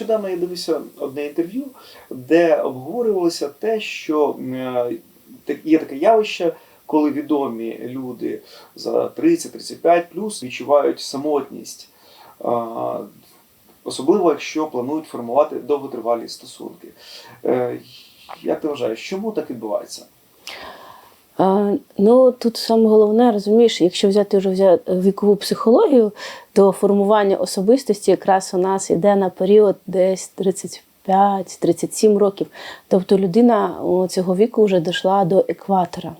нещодавно я дивився одне інтерв'ю, де обговорювалося те, що е, є таке явище, коли відомі люди за 30-35 плюс відчувають самотність. Особливо, якщо планують формувати довготривалі стосунки. Е, Як ти вважаєш, чому так відбувається? Ну тут саме головне, розумієш, якщо взяти вже взяти вікову психологію, то формування особистості якраз у нас йде на період десь 35-37 років. Тобто людина цього віку вже дійшла до екватора,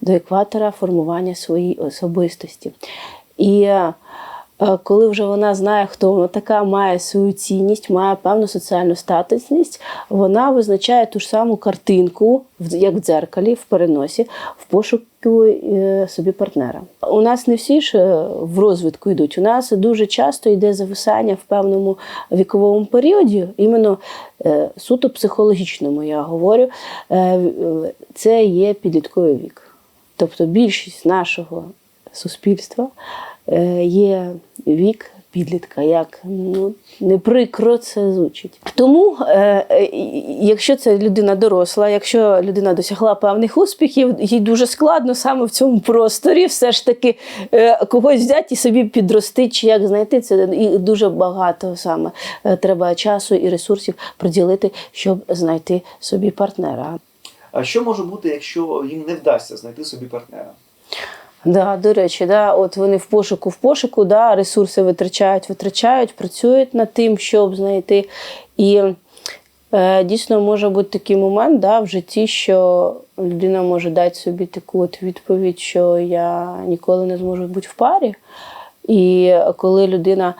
до екватора формування своєї особистості. І коли вже вона знає, хто вона така, має свою цінність, має певну соціальну статусність, вона визначає ту ж саму картинку, як в дзеркалі, в переносі, в пошуку е, собі партнера. У нас не всі ж е, в розвитку йдуть. У нас дуже часто йде зависання в певному віковому періоді, іменно е, суто психологічному, я говорю, це є підлітковий вік. Тобто більшість нашого суспільства є вік підлітка, як ну, не прикро це звучить. Тому, е, е, якщо це людина доросла, якщо людина досягла певних успіхів, їй дуже складно саме в цьому просторі все ж таки е, когось взяти і собі підрости, чи як знайти це і дуже багато саме е, треба часу і ресурсів приділити, щоб знайти собі партнера. А що може бути, якщо їм не вдасться знайти собі партнера? Да, до речі, да, от вони в пошуку, в пошуку, да, ресурси витрачають, витрачають, працюють над тим, щоб знайти. І е, дійсно може бути такий момент да, в житті, що людина може дати собі таку от відповідь, що я ніколи не зможу бути в парі. І коли людина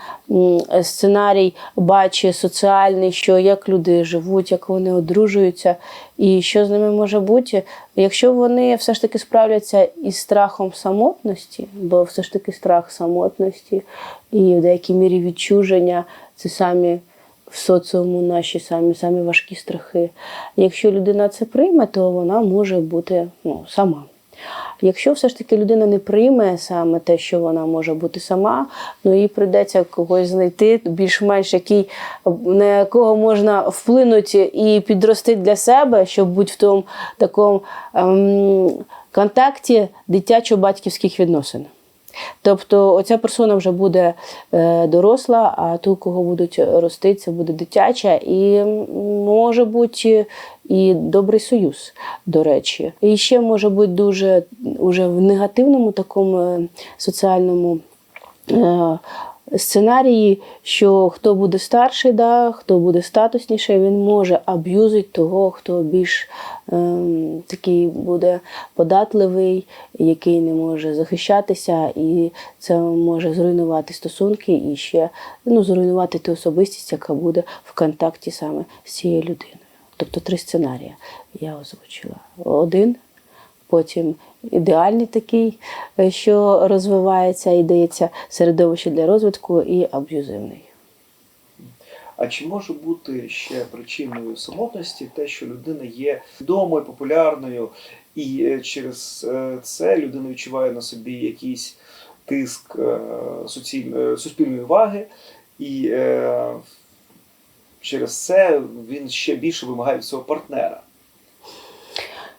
сценарій бачить соціальний, що як люди живуть, як вони одружуються, і що з ними може бути, якщо вони все ж таки справляться із страхом самотності, бо все ж таки страх самотності і в деякій мірі відчуження це самі в соціуму наші самі самі важкі страхи. Якщо людина це прийме, то вона може бути ну, сама. Якщо все ж таки людина не прийме саме те, що вона може бути сама, ну їй прийдеться когось знайти, більш-менш який на якого можна вплинути і підрости для себе, щоб бути в тому такому ем, контакті дитячо-батьківських відносин. Тобто оця персона вже буде е, доросла, а ту, кого будуть рости, це буде дитяча, і може бути і добрий союз, до речі. І ще може бути дуже уже в негативному такому е, соціальному. е, Сценарії, що хто буде старший, да, хто буде статусніший, він може аб'юзити того, хто більш ем, такий буде податливий, який не може захищатися, і це може зруйнувати стосунки і ще ну, зруйнувати ту особистість, яка буде в контакті саме з цією людиною. Тобто три сценарії я озвучила. Один, потім ідеальний такий, е, що розвивається і дається середовище для розвитку, і аб'юзивний. А чи може бути ще причиною самотності те, що людина є відомою, популярною, і е, через е, це людина відчуває на собі якийсь тиск суспільної уваги, і через це він ще більше вимагає від свого партнера.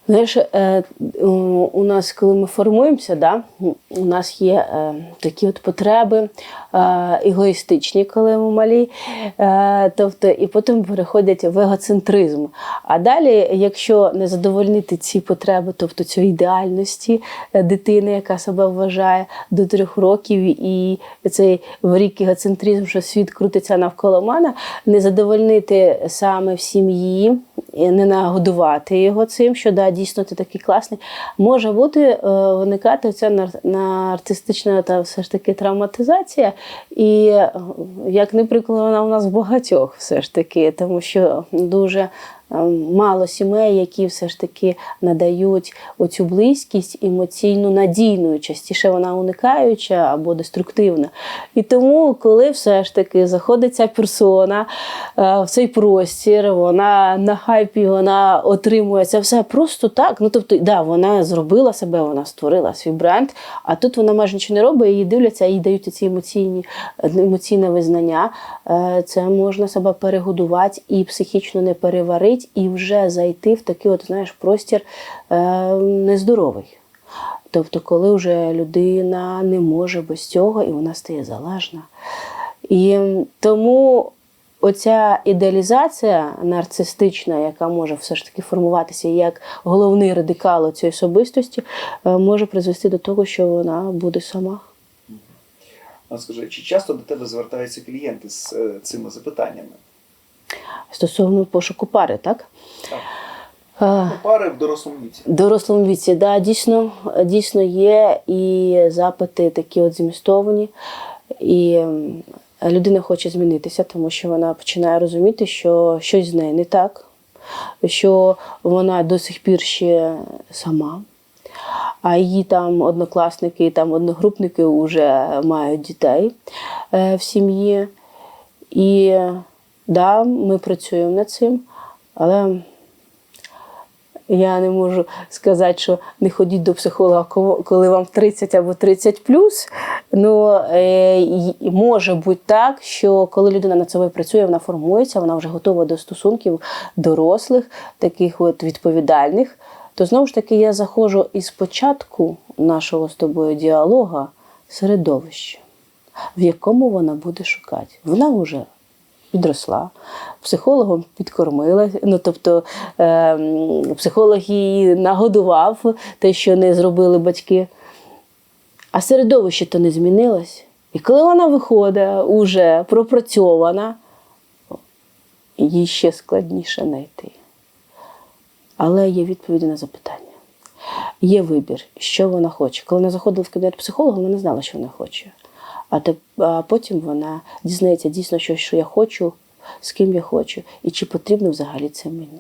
Знаєш, е, у- нас, коли ми формуємося, да, у нас є е, такі от потреби е, егоїстичні, коли ми малі, тобто, і потім переходять в егоцентризм. А далі, якщо не задовольнити ці потреби, тобто цю ідеальності дитини, яка себе вважає до трьох років, і цей рік егоцентризм, що світ крутиться навколо мене, не задовольнити саме в сім'ї, не нагодувати його цим, що да, дійсно ти такий класний, може бути е, виникати ця нар- нарцистична та все ж таки травматизація. І е, як не прикладно, вона у нас в багатьох все ж таки, тому що дуже мало сімей, які все ж таки надають оцю близькість емоційну надійною. Частіше вона уникаюча або деструктивна. І тому, коли все ж таки заходить ця персона е, в цей простір, вона на хайпі, вона отримує це все просто так. Ну тобто, да, вона зробила себе, вона створила свій бренд, а тут вона майже нічого не робить, її дивляться, їй дають ці емоційні емоційне визнання. Е, Це можна себе перегодувати і психічно не переварити, і вже зайти в такий, от знаєш, простір е, нездоровий. Тобто, коли вже людина не може без цього і вона стає залежна. І тому оця ідеалізація нарцистична, яка може все ж таки формуватися як головний радикал цієї особистості, е, може призвести до того, що вона буде сама. А скажи, чи часто до тебе звертаються клієнти з е, цими запитаннями? Стосовно пошуку пари, так? Так. Е, Ну, пари в дорослому віці. В дорослому віці, да, дійсно, дійсно є і запити такі от змістовані. І людина хоче змінитися, тому що вона починає розуміти, що щось з нею не так, що вона до сих пір ще сама. А її там однокласники, там одногрупники вже мають дітей е, в сім'ї. І да, ми працюємо над цим, але я не можу сказати, що не ходіть до психолога, коли вам 30 або 30 плюс. Ну, е, може бути так, що коли людина над собою працює, вона формується, вона вже готова до стосунків дорослих, таких от відповідальних. То знову ж таки я заходжу із початку нашого з тобою діалога середовище, в якому вона буде шукати. Вона вже підросла, психологом підкормила. Ну, тобто е, м, психолог її нагодував те, що не зробили батьки. А середовище то не змінилось. І коли вона виходить уже пропрацьована, їй ще складніше знайти. Але є відповіді на запитання. Є вибір, що вона хоче. Коли вона заходила в кабінет психолога, вона не знала, що вона хоче. А, потім вона дізнається дійсно, що, що я хочу, з ким я хочу, і чи потрібно взагалі це мені.